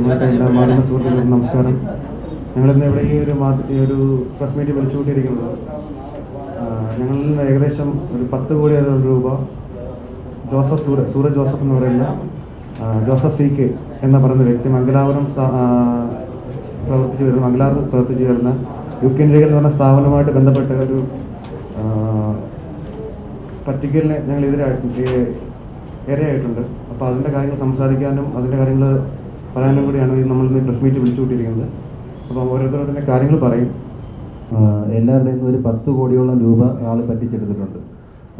മാധ്യമ സുഹൃത്തുക്കൾക്കും നമസ്കാരം. ഞങ്ങളിന്ന് ഇവിടെ ഈ ഒരു ഈ ഒരു പ്രസ് മീറ്റ് വിളിച്ചുകൂട്ടിയിരിക്കുന്നത് ഞങ്ങളിൽ നിന്ന് ഏകദേശം ഒരു പത്ത് കോടി രൂപ ജോസഫ് സൂര സൂരജ് ജോസഫ് എന്ന് പറയുന്ന ജോസഫ് സി കെ എന്ന് പറയുന്ന വ്യക്തി മംഗലാപുരം പ്രവർത്തിച്ചു വരുന്ന മംഗലാപുരം പ്രവർത്തിച്ചു വരുന്ന യു കെ ഇന്ത്യയിൽ എന്ന് പറഞ്ഞ സ്ഥാപനവുമായിട്ട് ബന്ധപ്പെട്ട ഒരു പറ്റിക്കലിന് ഞങ്ങൾ എതിരായിട്ട് ഇരയായിട്ടുണ്ട് അപ്പോൾ അതിന്റെ കാര്യങ്ങൾ സംസാരിക്കാനും അതിന്റെ കാര്യങ്ങൾ പറയാനും കൂടിയാണ് ഈ നമ്മൾ ഇന്ന് പ്രസ് മീറ്റ് വിളിച്ചുകൊണ്ടിരിക്കുന്നത്. അപ്പോൾ ഓരോരുത്തരുടെ കാര്യങ്ങൾ പറയും. എല്ലാവരുടെയും നിന്ന് ഒരു പത്ത് കോടിയോളം രൂപ ആൾ പറ്റിച്ചെടുത്തിട്ടുണ്ട്.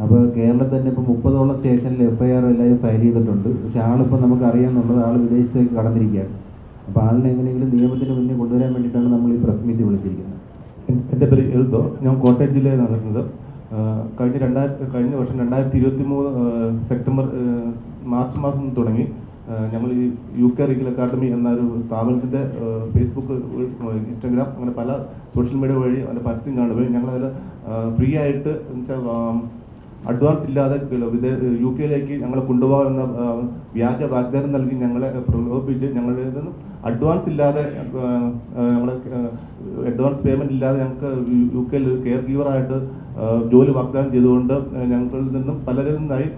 അപ്പോൾ കേരളത്തിൽ തന്നെ ഇപ്പോൾ മുപ്പതോളം സ്റ്റേഷനിൽ എഫ് ഐ ആർ എല്ലാവരും ഫയൽ ചെയ്തിട്ടുണ്ട്. പക്ഷേ ആളിപ്പോൾ നമുക്ക് അറിയാമെന്നുള്ളത് ആൾ വിദേശത്തേക്ക് കടന്നിരിക്കുകയാണ്. അപ്പോൾ ആളിനെ എങ്ങനെയെങ്കിലും നിയമത്തിന് മുന്നിൽ കൊണ്ടുവരാൻ വേണ്ടിയിട്ടാണ് നമ്മൾ ഈ പ്രസ് മീറ്റ് വിളിച്ചിരിക്കുന്നത്. എന്റെ പേര് എഴുതോ ഞാൻ കോട്ടയം ജില്ലയിൽ നടക്കുന്നത് കഴിഞ്ഞ രണ്ടായിരത്തി കഴിഞ്ഞ വർഷം രണ്ടായിരത്തി ഇരുപത്തി മൂന്ന് സെപ്റ്റംബർ മാർച്ച് മാസം തുടങ്ങി. ഞങ്ങൾ ഈ യു കെ റീഗൽ അക്കാഡമി എന്ന ഒരു സ്ഥാപനത്തിന്റെ ഫേസ്ബുക്ക് ഇൻസ്റ്റാഗ്രാം അങ്ങനെ പല സോഷ്യൽ മീഡിയ വഴി അതിന്റെ പരസ്യം കാണുകയും ഞങ്ങളതിൽ ഫ്രീ ആയിട്ട് അഡ്വാൻസ് ഇല്ലാതെ യു കെയിലേക്ക് ഞങ്ങളെ കൊണ്ടുപോകാമെന്ന വ്യാജ വാഗ്ദാനം നൽകി ഞങ്ങളെ പ്രലോഭിപ്പിച്ച് ഞങ്ങളുടെ നിന്നും അഡ്വാൻസ് ഇല്ലാതെ ഞങ്ങളെ അഡ്വാൻസ് പേയ്മെന്റ് ഇല്ലാതെ ഞങ്ങൾക്ക് യു കെയിൽ കെയർ ഗീവറായിട്ട് ജോലി വാഗ്ദാനം ചെയ്തുകൊണ്ട് ഞങ്ങളിൽ നിന്നും പലരിൽ നിന്നായി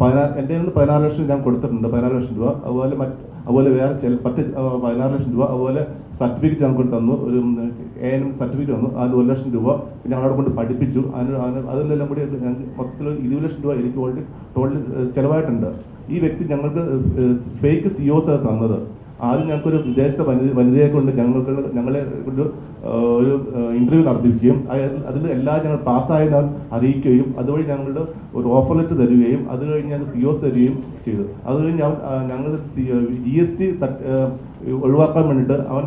പതിനാ- എന്റെ നിന്ന് പതിനാറ് ലക്ഷം ഞാൻ കൊടുത്തിട്ടുണ്ട് പതിനാറ് ലക്ഷം രൂപ. അതുപോലെ മറ്റ് അതുപോലെ വേറെ ചില പത്ത് പതിനാറ് ലക്ഷം രൂപ അതുപോലെ സർട്ടിഫിക്കറ്റ് ഞങ്ങൾക്ക് തന്നു. ഒരു എ എൻ സർട്ടിഫിക്കറ്റ് തന്നു. അതിന് ഒരു ലക്ഷം രൂപ പിന്നെ ഞങ്ങളവിടെ കൊണ്ട് പഠിപ്പിച്ചു. അതിന് അതിലെല്ലാം കൂടി ഞങ്ങൾക്ക് മൊത്തത്തിൽ ഇരുപത് ലക്ഷം രൂപ എനിക്ക് ഓൾറെഡി ടോട്ടൽ ചിലവായിട്ടുണ്ട്. ഈ വ്യക്തി ഞങ്ങൾക്ക് ഫേക്ക് സിഒസ് തന്നത്. ആദ്യം ഞങ്ങൾക്കൊരു വിദേശത്തെ വനിത വനിതയെ കൊണ്ട് ഞങ്ങൾക്ക് ഞങ്ങളെ കൊണ്ട് ഒരു ഇന്റർവ്യൂ നടത്തിക്കുകയും അതിൽ എല്ലാം ഞങ്ങൾ പാസ്സായത് അറിയിക്കുകയും അതുവഴി ഞങ്ങളുടെ ഒരു ഓഫർ ലെറ്റർ തരികയും അത് കഴിഞ്ഞ് ഞങ്ങൾ സി സിഒസ് തരികയും ചെയ്തു. അത് കഴിഞ്ഞ് ഞങ്ങൾ ജി എസ് ടി ഒഴിവാക്കാൻ വേണ്ടിയിട്ട് അവൻ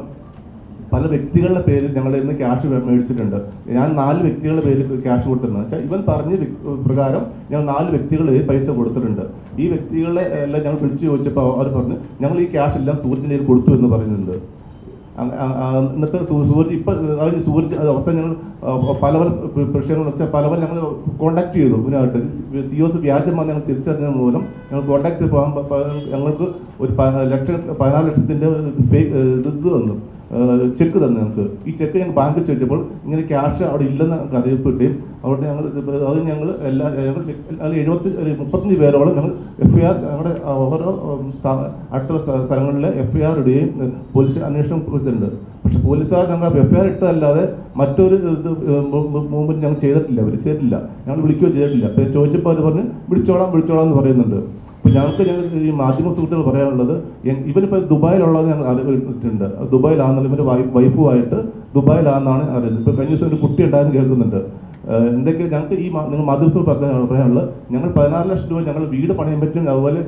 പല വ്യക്തികളുടെ പേരിൽ ഞങ്ങളുടെ ഇന്ന് ക്യാഷ് മേടിച്ചിട്ടുണ്ട്. ഞാൻ നാല് വ്യക്തികളുടെ പേരിൽ ക്യാഷ് കൊടുത്തിട്ടുണ്ട്. വെച്ചാൽ ഇവൻ പറഞ്ഞ പ്രകാരം ഞങ്ങൾ നാല് വ്യക്തികളുടെ പേരിൽ പൈസ കൊടുത്തിട്ടുണ്ട്. ഈ വ്യക്തികളെ എല്ലാം ഞങ്ങൾ വിളിച്ചു ചോദിച്ചപ്പോൾ അവർ പറഞ്ഞു ഞങ്ങൾ ഈ ക്യാഷ് എല്ലാം സൂര്യന്റെ കയ്യിൽ കൊടുത്തു എന്ന് പറയുന്നുണ്ട് എന്നിട്ട് സൂ- സൂരജ് ഇപ്പം സൂരജ് അത് അവസാനം ഞങ്ങൾ പല പല പ്രശ്നങ്ങൾ വെച്ചാൽ പല പല ഞങ്ങൾ കോണ്ടാക്ട് ചെയ്തു ഇതിനായിട്ട് സി ഒസ് വ്യാജമാണ് ഞങ്ങൾ തിരിച്ചറിഞ്ഞത് മൂലം ഞങ്ങൾ കോണ്ടാക്ട് പോകാൻ ഞങ്ങൾക്ക് ഒരു ലക്ഷം പതിനാല് ലക്ഷത്തിന്റെ ഫേക്ക് ഇത് വന്നു ചെക്ക് തന്നെ ഞങ്ങൾക്ക് ഈ ചെക്ക് ഞങ്ങൾ ബാങ്കിൽ ചോദിച്ചപ്പോൾ ഇങ്ങനെ ക്യാഷ് അവിടെ ഇല്ലെന്ന് ഞങ്ങൾക്ക് അറിയപ്പെടുകയും അവിടെ ഞങ്ങൾ അത് ഞങ്ങൾ എല്ലാ ഞങ്ങൾ അതിൽ എഴുപത്തി മുപ്പത്തഞ്ച് പേരോളം ഞങ്ങൾ എഫ് ഐ ആർ ഞങ്ങളുടെ ഓരോ അടുത്തുള്ള സ്ഥ- സ്ഥലങ്ങളിലെ എഫ് ഐ ആർ ഇടുകയും പോലീസ് അന്വേഷണം കൊടുത്തിട്ടുണ്ട്. പക്ഷെ പോലീസുകാർ ഞങ്ങൾ എഫ് ഐ ആർ ഇട്ടതല്ലാതെ മറ്റൊരു മൂവ്മെന്റ് ഞങ്ങൾ ചെയ്തിട്ടില്ല. അവർ ചെയ്തിട്ടില്ല. ഞങ്ങൾ വിളിക്കുകയോ ചെയ്തിട്ടില്ല. അപ്പോൾ ചോദിച്ചപ്പോൾ അവർ പറഞ്ഞ് വിളിച്ചോളാം വിളിച്ചോളാം എന്ന് പറയുന്നുണ്ട്. അപ്പോൾ ഞങ്ങൾക്ക് ഞങ്ങൾ ഈ മാധ്യമ സുഹൃത്തുക്കൾ പറയാനുള്ളത് ഇവരിപ്പോൾ ദുബായിലുള്ളത് ഞങ്ങൾ അറിയിട്ടുണ്ട് അത് ദുബായിലാണെന്നുള്ള ഇവന്റെ വൈഫുമായിട്ട് ദുബായിലാണെന്നാണ് അറിയുന്നത്. ഇപ്പോൾ കഴിഞ്ഞ ദിവസം ഒരു കുട്ടി ഉണ്ടായിരുന്നു കേൾക്കുന്നുണ്ട്. എന്തൊക്കെ ഞങ്ങൾക്ക് ഈ നിങ്ങൾ മാധ്യമ പറയാനുള്ളത് ഞങ്ങൾ പതിനാറ് ലക്ഷം രൂപ ഞങ്ങൾ വീട് പണയം വെച്ചും അതുപോലെ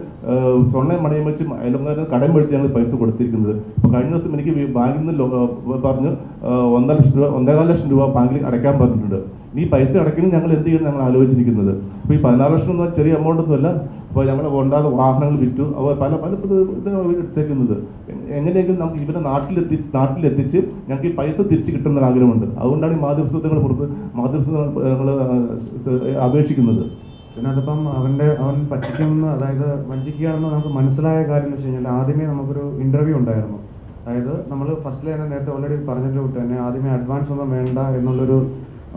സ്വർണം പണയം വെച്ചും അയൽക്കാരന് കടം വെച്ച് ഞങ്ങൾ പൈസ കൊടുത്തിരിക്കുന്നത്. ഇപ്പോൾ കഴിഞ്ഞ ദിവസം എനിക്ക് ബാങ്കിൽ നിന്ന് പറഞ്ഞ് ഒന്നര ലക്ഷം രൂപ ഒന്നേകാൽ ലക്ഷം രൂപ ബാങ്കിൽ അടയ്ക്കാൻ പറഞ്ഞിട്ടുണ്ട്. ഈ പൈസ അടയ്ക്കണം ഞങ്ങൾ എന്ത് ചെയ്യണം ഞങ്ങൾ ആലോചിച്ചിരിക്കുന്നത്. അപ്പോൾ ഈ പതിനാറ് ലക്ഷം എന്ന് ചെറിയ എമൗണ്ട് ഒന്നുമല്ല. അപ്പോൾ ഞങ്ങൾ വേണ്ടാതെ വാഹനങ്ങൾ വിറ്റു. അപ്പോൾ പല പല എടുത്തേക്കുന്നത്. എങ്ങനെയെങ്കിലും നമുക്ക് ഇവരെ നാട്ടിലെത്തി നാട്ടിലെത്തിച്ച് ഞങ്ങൾക്ക് ഈ പൈസ തിരിച്ചു കിട്ടുന്ന ആഗ്രഹമുണ്ട്. അതുകൊണ്ടാണ് ഈ മാധ്യമങ്ങൾ പുറത്ത് മാധ്യമങ്ങൾ അപേക്ഷിക്കുന്നത്. പിന്നെ അതിപ്പം അവന്റെ അവൻ പറ്റിക്കുമെന്ന് അതായത് വഞ്ചിക്കുകയാണെന്ന് നമുക്ക് മനസ്സിലായ കാര്യം എന്ന് വെച്ച് കഴിഞ്ഞാൽ ആദ്യമേ നമുക്കൊരു ഇന്റർവ്യൂ ഉണ്ടായിരുന്നു. അതായത് നമ്മൾ ഫസ്റ്റിൽ തന്നെ നേരത്തെ ഓൾറെഡി പറഞ്ഞതിന്റെ കൂട്ട് തന്നെ ആദ്യമേ അഡ്വാൻസ് ഒന്നും വേണ്ട എന്നുള്ളൊരു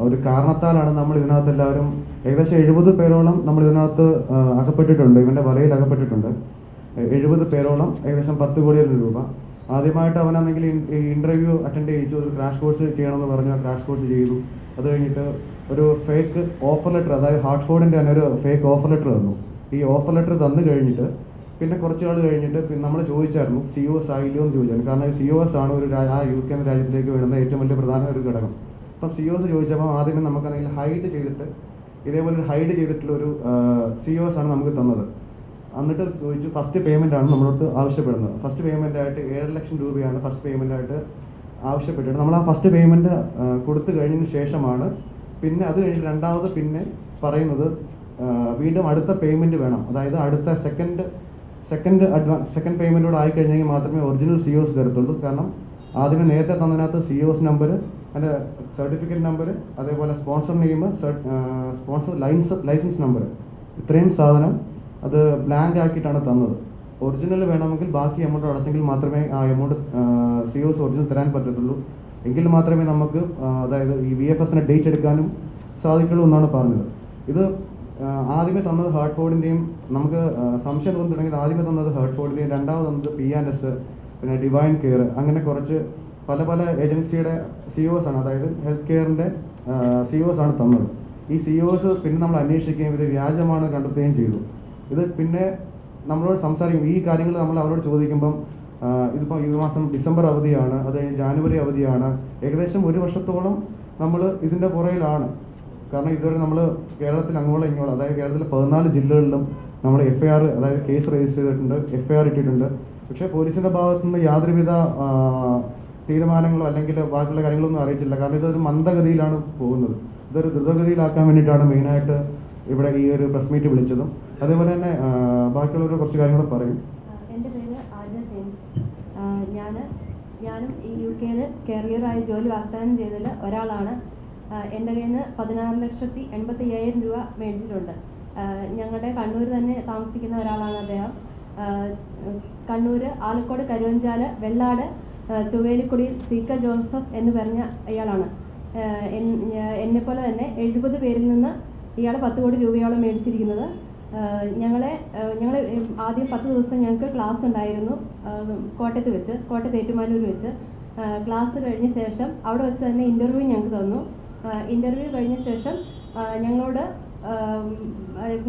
ഒരു കാരണത്താലാണ് നമ്മൾ ഇതിനകത്ത് എല്ലാവരും ഏകദേശം എഴുപത് പേരോളം നമ്മൾ ഇതിനകത്ത് അകപ്പെട്ടിട്ടുണ്ട്. ഇവന്റെ വലയിൽ അകപ്പെട്ടിട്ടുണ്ട്. എഴുപത് പേരോളം ഏകദേശം പത്ത് കോടി രൂപ. ആദ്യമായിട്ട് അവനാണെങ്കിൽ ഇന്റർവ്യൂ അറ്റൻഡ് ചെയ്യിച്ചു. ഒരു ക്രാഷ് കോഴ്സ് ചെയ്യണമെന്ന് പറഞ്ഞു ആ ക്രാഷ് കോഴ്സ് ചെയ്തു. അത് കഴിഞ്ഞിട്ട് ഒരു ഫേക്ക് ഓഫർ ലെറ്റർ അതായത് ഹാർട്ട്ഫോർഡിന്റെ തന്നെ ഒരു ഫേക്ക് ഓഫർ ലെറ്റർ തന്നു. ഈ ഓഫർ ലെറ്റർ തന്നു കഴിഞ്ഞിട്ട് പിന്നെ കുറച്ച് നാൾ കഴിഞ്ഞിട്ട് പിന്നെ നമ്മൾ ചോദിച്ചായിരുന്നു സി ഒ എസ് ആയില്ലോ? എന്ന് ചോദിച്ചായിരുന്നു. കാരണം സി ഒ എസ് ആണ് ഒരു ആ യു കെ രാജ്യത്തിലേക്ക് വരുന്ന ഏറ്റവും വലിയ പ്രധാന ഒരു ഘടകം. അപ്പം സി ഒ എസ് ചോദിച്ചപ്പോൾ ആദ്യമേ നമുക്കാണെങ്കിൽ ഹൈഡ് ചെയ്തിട്ട് ഇതേപോലെ ഹൈഡ് ചെയ്തിട്ടുള്ള ഒരു സി ഒ എസ് ആണ് നമുക്ക് തന്നത്. എന്നിട്ട് ചോദിച്ചു ഫസ്റ്റ് പേയ്മെന്റ് ആണ് നമ്മളോട് ആവശ്യപ്പെടുന്നത്. ഫസ്റ്റ് പേയ്മെന്റ് ആയിട്ട് ഏഴ് ലക്ഷം രൂപയാണ് ഫസ്റ്റ് പേയ്മെന്റ് ആയിട്ട് ആവശ്യപ്പെട്ടിട്ട് നമ്മൾ ആ ഫസ്റ്റ് പേയ്മെന്റ് കൊടുത്തു കഴിഞ്ഞതിന് ശേഷമാണ് പിന്നെ അത് കഴിഞ്ഞ് രണ്ടാമത് പിന്നെ പറയുന്നത് വീണ്ടും അടുത്ത പേയ്മെന്റ് വേണം. അതായത് അടുത്ത സെക്കൻഡ് സെക്കൻഡ് അഡ്വാൻസ് സെക്കൻഡ് പേയ്മെന്റോട് ആയി കഴിഞ്ഞെങ്കിൽ മാത്രമേ ഒറിജിനൽ സി ഒസ് കാരണം ആദ്യമേ നേരത്തെ തന്നതിനകത്ത് സി ഒസ് നമ്പർ അതിന്റെ സർട്ടിഫിക്കറ്റ് നമ്പർ അതേപോലെ sponsor name sponsor lines licence number ഇത്രയും സാധനം അത് ബ്ലാങ്ക് ആക്കിയിട്ടാണ് തന്നത്. ഒറിജിനൽ വേണമെങ്കിൽ ബാക്കി എമൗണ്ട് അടച്ചെങ്കിൽ മാത്രമേ ആ എമൗണ്ട് സി ഒസ് ഒറിജിനൽ തരാൻ പറ്റത്തുള്ളൂ. എങ്കിൽ മാത്രമേ നമുക്ക് അതായത് ഈ വി എഫ് എസിനെ ഡേറ്റ് എടുക്കാനും സാധിക്കുള്ളൂ എന്നാണ് പറഞ്ഞത്. ഇത് ആദ്യമേ തന്നത് ഹാർട്ട് ഫോർഡിന്റെയും നമുക്ക് സംശയം തോന്നി തുടങ്ങിയത് ആദ്യമേ തന്നത് ഹാർട്ട് ഫോർഡിന്റെയും രണ്ടാമത് തന്നത് പി ആൻഡ് എസ് പിന്നെ ഡിവൈൻ കെയർ അങ്ങനെ കുറച്ച് പല പല ഏജൻസിയുടെ സി ഒസ് ആണ്. അതായത് ഹെൽത്ത് കെയറിന്റെ സി ഒസ് ആണ് തന്നത്. ഈ സി ഒസ് പിന്നെ നമ്മൾ അന്വേഷിക്കുകയും ഇത് വ്യാജമാണ് കണ്ടെത്തുകയും ചെയ്തു. ഇത് പിന്നെ നമ്മളോട് സംസാരിക്കും. ഈ കാര്യങ്ങൾ നമ്മൾ അവരോട് ചോദിക്കുമ്പം ഇതിപ്പോൾ ഈ മാസം ഡിസംബർ അവധിയാണ് അത് ജാനുവരി അവധിയാണ്. ഏകദേശം ഒരു വർഷത്തോളം നമ്മൾ ഇതിന്റെ പുറയിലാണ് കാരണം ഇതുവരെ നമ്മൾ കേരളത്തിൽ അങ്ങോളം ഇങ്ങോളം അതായത് കേരളത്തിലെ പതിനാല് ജില്ലകളിലും നമ്മൾ എഫ് ഐ ആർ അതായത് കേസ് രജിസ്റ്റർ ചെയ്തിട്ടുണ്ട് എഫ് ഐ ആർ ഇട്ടിട്ടുണ്ട്. പക്ഷേ പോലീസിന്റെ ഭാഗത്തുനിന്ന് യാതൊരുവിധ തീരുമാനങ്ങളോ അല്ലെങ്കിൽ ബാക്കിയുള്ള കാര്യങ്ങളൊന്നും അറിയിച്ചില്ല കാരണം ഇതൊരു മന്ദഗതിയിലാണ് പോകുന്നത്. ഇതൊരു ദ്രുതഗതിയിലാക്കാൻ വേണ്ടിയിട്ടാണ് മെയിനായിട്ട് ഇവിടെ ഈ ഒരു പ്രസ് മീറ്റ് വിളിച്ചതും. അതേപോലെ തന്നെ ബാക്കിയുള്ള ബാക്കിയുള്ളവർ കുറച്ച് കാര്യങ്ങൾ പറയും. എന്റെ പേര് ആജ ജെയിംസ്. ഞാൻ ഞാനും ഈ യു കെയിൽ കരിയറായി ജോലി വാഗ്ദാനം ചെയ്തതിൽ ഒരാളാണ്. എന്റെ കയ്യിൽ നിന്ന് പതിനാറ് ലക്ഷത്തി എൺപത്തി അയ്യായിരം രൂപ മേടിച്ചിട്ടുണ്ട്. ഞങ്ങളുടെ കണ്ണൂർ തന്നെ താമസിക്കുന്ന ഒരാളാണ് അദ്ദേഹം. കണ്ണൂർ ആലക്കോട് കരുവഞ്ചാൽ വെള്ളാട് ചൊവ്വേലിക്കുടിയിൽ സി കെ ജോസഫ് എന്ന് പറഞ്ഞ ഇയാളാണ് പോലെ തന്നെ എഴുപത് പേരിൽ നിന്ന് ഇയാൾ പത്ത് കോടി രൂപയോളം മേടിച്ചിരിക്കുന്നത്. ഞങ്ങളെ ഞങ്ങൾ ആദ്യം പത്ത് ദിവസം ഞങ്ങൾക്ക് ക്ലാസ് ഉണ്ടായിരുന്നു കോട്ടയത്ത് വെച്ച് കോട്ടയത്ത് ഏറ്റുമാനൂർ വെച്ച്. ക്ലാസ് കഴിഞ്ഞ ശേഷം അവിടെ വെച്ച് തന്നെ ഇന്റർവ്യൂ ഞങ്ങൾക്ക് തന്നു. ഇന്റർവ്യൂ കഴിഞ്ഞ ശേഷം ഞങ്ങളോട്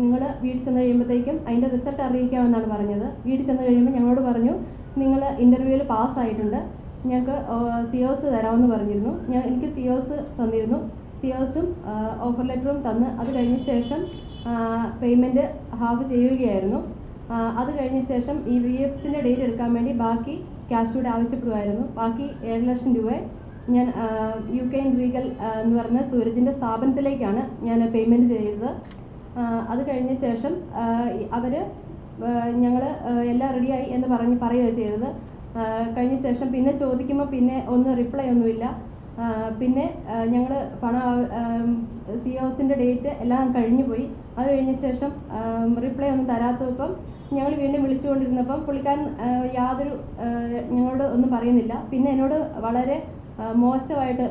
നിങ്ങൾ വീട്ടിൽ ചെന്ന് കഴിയുമ്പോഴത്തേക്കും അതിന്റെ റിസൾട്ട് അറിയിക്കാമെന്നാണ് പറഞ്ഞത്. വീട്ടിൽ ചെന്ന് കഴിയുമ്പോൾ ഞങ്ങളോട് പറഞ്ഞു നിങ്ങൾ ഇന്റർവ്യൂവിൽ പാസ്സായിട്ടുണ്ട് ഞങ്ങൾക്ക് സി ഒസ് തരാമെന്ന് പറഞ്ഞിരുന്നു. ഞാൻ എനിക്ക് സി തന്നിരുന്നു. സി ഓഫർ ലെറ്ററും തന്ന് അത് കഴിഞ്ഞ ശേഷം പേയ്മെന്റ് ഹാഫ് ചെയ്യുകയായിരുന്നു. അത് കഴിഞ്ഞ ശേഷം ഈ വി എഫ്സിന്റെ ഡേറ്റ് എടുക്കാൻ വേണ്ടി ബാക്കി ക്യാഷ് കൂടെ ആവശ്യപ്പെടുമായിരുന്നു ബാക്കി ഏഴ് ലക്ഷം രൂപ ഞാൻ യു കെ ഇൻ റീഗൽ എന്ന് പറഞ്ഞ സൂരജിന്റെ സ്ഥാപനത്തിലേക്കാണ് ഞാൻ പേയ്മെന്റ് ചെയ്തത്. അത് കഴിഞ്ഞ ശേഷം അവർ ഞങ്ങൾ എല്ലാം റെഡിയായി എന്ന് പറഞ്ഞ് പറയുകയാണ് ചെയ്തത്. കഴിഞ്ഞ ശേഷം പിന്നെ ചോദിക്കുമ്പോൾ പിന്നെ ഒന്നും റിപ്ലൈ ഒന്നുമില്ല. പിന്നെ ഞങ്ങൾ പണം സി ഓസിന്റെ ഡേറ്റ് എല്ലാം കഴിഞ്ഞു പോയി. അത് കഴിഞ്ഞ ശേഷം റിപ്ലൈ ഒന്നും തരാത്തപ്പം ഞങ്ങൾ വീണ്ടും വിളിച്ചുകൊണ്ടിരുന്നപ്പം പുള്ളിക്കാരൻ യാതൊരു ഞങ്ങളോട് ഒന്നും പറയുന്നില്ല. പിന്നെ എന്നോട് വളരെ മോശമായിട്ട്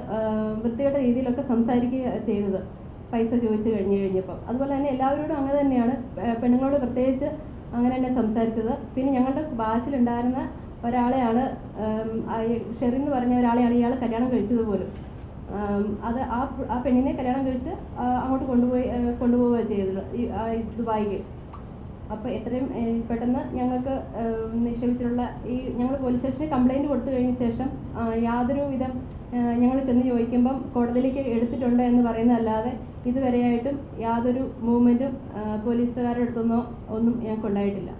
വൃത്തികെട്ട രീതിയിലൊക്കെ സംസാരിക്കുക ചെയ്തത്. പൈസ ചോദിച്ചു കഴിഞ്ഞു കഴിഞ്ഞപ്പം. അതുപോലെ തന്നെ എല്ലാവരോടും അങ്ങനെ തന്നെയാണ് പെണ്ണുങ്ങളോട് പ്രത്യേകിച്ച് അങ്ങനെ തന്നെ സംസാരിച്ചത്. പിന്നെ ഞങ്ങളുടെ ബാച്ചിലുണ്ടായിരുന്ന ഒരാളെയാണ് ഷെറിൻ എന്ന് പറഞ്ഞ ഒരാളെയാണ് ഇയാൾ കല്യാണം കഴിച്ചത് പോലും. അത് ആ ആ പെണ്ണിനെ കല്യാണം കഴിച്ച് അങ്ങോട്ട് കൊണ്ടുപോയി കൊണ്ടുപോവുക ചെയ്തത് ദുബായിക്ക്. അപ്പോൾ എത്രയും പെട്ടെന്ന് ഞങ്ങൾക്ക് നിക്ഷേപിച്ചിട്ടുള്ള ഈ ഞങ്ങൾ പോലീസ് സ്റ്റേഷനിൽ കംപ്ലൈന്റ് കൊടുത്തു കഴിഞ്ഞ ശേഷം യാതൊരു വിധം ഞങ്ങൾ ചെന്ന് ചോദിക്കുമ്പം കോടതിയിലേക്ക് എടുത്തിട്ടുണ്ട് എന്ന് പറയുന്നതല്ലാതെ ഇതുവരെയായിട്ടും യാതൊരു മൂവ്മെന്റും പോലീസുകാരുടെ അടുത്തൊന്നോ ഒന്നും ഞങ്ങൾക്ക് ഉണ്ടായിട്ടില്ല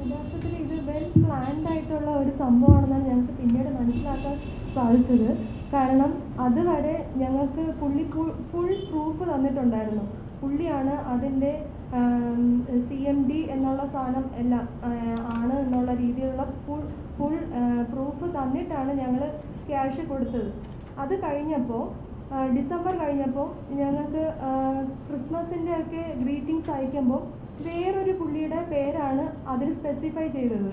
യഥാർത്ഥത്തിൽ ഇത് വെൽ പ്ലാൻഡ് ആയിട്ടുള്ള ഒരു സംഭവമാണെന്നാണ് ഞങ്ങൾക്ക് പിന്നീട് മനസ്സിലാക്കാൻ സാധിച്ചത്. കാരണം അതുവരെ ഞങ്ങൾക്ക് പുള്ളി ഫുൾ പ്രൂഫ് തന്നിട്ടുണ്ടായിരുന്നു. പുള്ളിയാണ് അതിന്റെ സി എം ഡി എന്നുള്ള സാധനം എല്ലാം ആണ് എന്നുള്ള രീതിയിലുള്ള ഫുൾ ഫുൾ പ്രൂഫ് തന്നിട്ടാണ് ഞങ്ങൾ ക്യാഷ് കൊടുത്തത്. അത് കഴിഞ്ഞപ്പോൾ ഡിസംബർ കഴിഞ്ഞപ്പോൾ ഞങ്ങൾക്ക് ക്രിസ്മസിന്റെ ഒക്കെ ഗ്രീറ്റിംഗ്സ് അയക്കുമ്പോൾ വേറൊരു പുള്ളിയുടെ പേരാണ് അതിൽ സ്പെസിഫൈ ചെയ്തത്.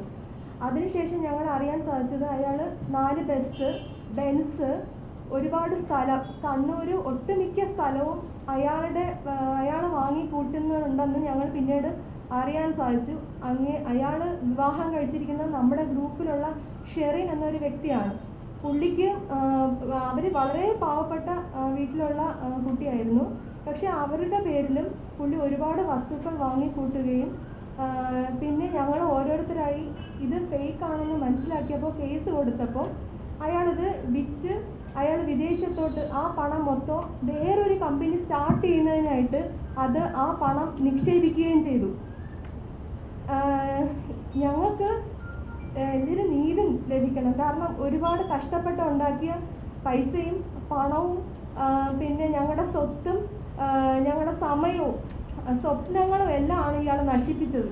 അതിനുശേഷം ഞങ്ങൾ അറിയാൻ സാധിച്ചത് അയാൾ നാല് ബസ് ബെൻസ് ഒരുപാട് സ്ഥലം കണ്ണൂർ ഒട്ടുമിക്ക സ്ഥലവും അയാളുടെ അയാൾ വാങ്ങി കൂട്ടുന്നുണ്ടെന്ന് ഞങ്ങൾ പിന്നീട് അറിയാൻ സാധിച്ചു. അങ്ങേ അയാൾ വിവാഹം കഴിച്ചിരിക്കുന്നത് നമ്മുടെ ഗ്രൂപ്പിലുള്ള ഷെറിൻ എന്നൊരു വ്യക്തിയാണ്. പുള്ളിക്ക് അവർ വളരെ പാവപ്പെട്ട വീട്ടിലുള്ള കുട്ടിയായിരുന്നു. പക്ഷെ അവരുടെ പേരിലും പുള്ളി ഒരുപാട് വസ്തുക്കൾ വാങ്ങിക്കൂട്ടുകയും പിന്നെ ഞങ്ങൾ ഓരോരുത്തരായി ഇത് ഫേക്ക് ആണെന്ന് മനസ്സിലാക്കിയപ്പോൾ കേസ് കൊടുത്തപ്പോൾ അയാളത് വിറ്റ് അയാൾ വിദേശത്തോട്ട് ആ പണം മൊത്തം വേറൊരു കമ്പനി സ്റ്റാർട്ട് ചെയ്യുന്നതിനായിട്ട് അത് ആ പണം നിക്ഷേപിക്കുകയും ചെയ്തു. ഞങ്ങൾക്ക് ഇതിന് നീതി ലഭിക്കണം. കാരണം ഒരുപാട് കഷ്ടപ്പെട്ട് ഉണ്ടാക്കിയ പൈസയും പണവും പിന്നെ ഞങ്ങളുടെ സ്വത്തും ഞങ്ങളുടെ സമയവും സ്വപ്നങ്ങളും എല്ലാം ആണ് ഇയാൾ നശിപ്പിച്ചത്.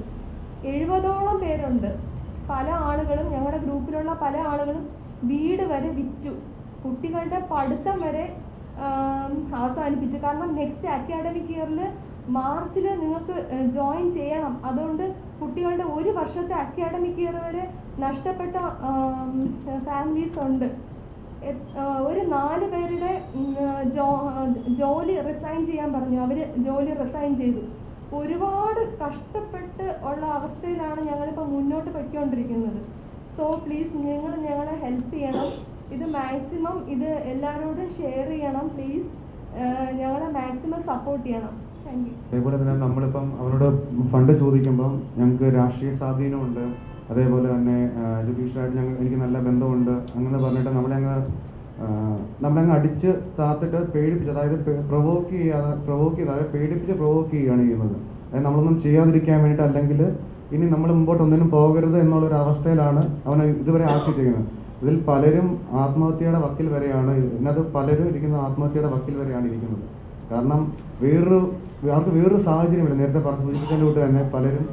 എഴുപതോളം പേരുണ്ട്. പല ആളുകളും ഞങ്ങളുടെ ഗ്രൂപ്പിലുള്ള പല ആളുകളും വീട് വരെ വിറ്റു. കുട്ടികളുടെ പഠിത്തം വരെ അവസാനിപ്പിച്ചു. കാരണം നെക്സ്റ്റ് അക്കാഡമിക് ഇയറിൽ മാർച്ചിൽ നിങ്ങൾക്ക് ജോയിൻ ചെയ്യണം. അതുകൊണ്ട് കുട്ടികളുടെ ഒരു വർഷത്തെ അക്കാഡമിക് ഇയർ വരെ നഷ്ടപ്പെട്ട ഫാമിലീസ് ഉണ്ട്. ഒരു നാല് പേരുടെ ജോലി റിസൈൻ ചെയ്യാൻ പറഞ്ഞു. അവർ ജോലി റിസൈൻ ചെയ്തു. ഒരുപാട് കഷ്ടപ്പെട്ട് ഉള്ള അവസ്ഥയിലാണ് ഞങ്ങളിപ്പോൾ മുന്നോട്ട് പൊയ്ക്കൊണ്ടിരിക്കുന്നത്. സോ പ്ലീസ് നിങ്ങൾ ഞങ്ങളെ ഹെൽപ്പ് ചെയ്യണം. ഇത് മാക്സിമം ഇത് എല്ലാവരോടും ഷെയർ ചെയ്യണം പ്ലീസ് ഞങ്ങളെ മാക്സിമം സപ്പോർട്ട് ചെയ്യണം. അതേപോലെ തന്നെ നമ്മളിപ്പം അവരോട് ഫണ്ട് ചോദിക്കുമ്പോൾ ഞങ്ങൾക്ക് രാഷ്ട്രീയ സ്വാധീനമുണ്ട്. അതേപോലെ തന്നെ ജുഡീഷ്യലായിട്ട് ഞങ്ങൾ എനിക്ക് നല്ല ബന്ധമുണ്ട്. അങ്ങനെ പറഞ്ഞിട്ട് നമ്മളെ ആ, നമ്മളെ അങ്ങ് അടിച്ച് താത്തിട്ട് പേടിപ്പിച്ച് അതായത് പ്രൊവോക്ക് ചെയ്യാതെ പ്രൊവോക്ക് ചെയ്ത് അതായത് പേടിപ്പിച്ച് പ്രൊവോക്ക് ചെയ്യുകയാണ് ചെയ്യുന്നത്. അതായത് നമ്മളൊന്നും ചെയ്യാതിരിക്കാൻ വേണ്ടിയിട്ട് അല്ലെങ്കിൽ ഇനി നമ്മൾ മുമ്പോട്ട് ഒന്നിനും പോകരുത് എന്നുള്ളൊരു അവസ്ഥയിലാണ് അവനെ ഇതുവരെ ആക്കിച്ചിരിക്കുന്നത് ഇതിൽ പലരും ആത്മഹത്യയുടെ വക്കിൽ വരെയാണ് ഇതിനകത്ത് പലരും ഇരിക്കുന്ന ആത്മഹത്യയുടെ വക്കിൽ വരെയാണ് ഇരിക്കുന്നത്. കാരണം വേറൊരു അവർക്ക് വേറൊരു സാഹചര്യമില്ല. നേരത്തെ പറഞ്ഞു സൂചിപ്പിച്ചതിന്റെ കൂട്ട് തന്നെ പലരും